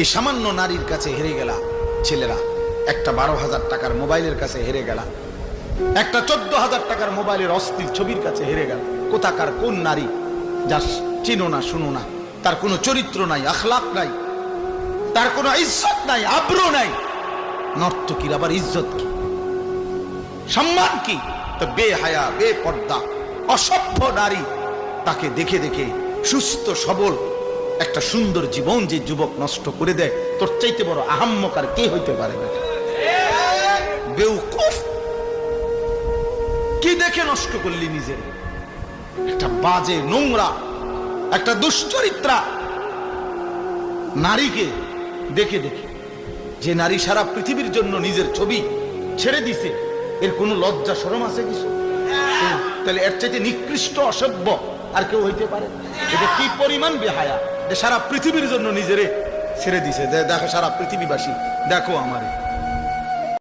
এই সামান্য নারীর কাছে হেরে গেলা, ছেলেরা। একটা বারো হাজার টাকার মোবাইলের কাছে হেরে গেলা। একটা চোদ্দ হাজার টাকার মোবাইলের অস্থির ছবির কাছে হেরে গেল। কোথাকার কোন নারী যা চিনো না, শুনো না, তার কোনো চরিত্র নাই আখলাক নাই, তার কোনো ইজ্জত নাই, আব্রু নাই। নর্তকীর আবার ইজ্জত কি? সম্মান কি? তো বেহায়া, বেপর্দা, অসভ্য নারী, তাকে দেখে দেখে সুস্থ, সবল একটা সুন্দর জীবন যে যুবক নষ্ট করে দেয়, তোর চাইতে বড় আহাম্মকার কে হইতে পারে না। বেউকুফ। কি দেখে নষ্ট করলি নিজের? একটা বাজে নোংরা, একটা দুশ্চরিত্রা। নারীকে দেখে দেখে, যে নারী সারা পৃথিবীর জন্য নিজের ছবি ছেড়ে দিছে, এর কোনো লজ্জা সরম আছে কিছু? তাহলে এর চাইতে নিকৃষ্ট অসভ্য আর কেউ হইতে পারে এটা কি পরিমাণ বেহায়া? সারা পৃথিবীর জন্য নিজেরে ছেড়ে দিছে। দেখো সারা পৃথিবীবাসী দেখো আমারে।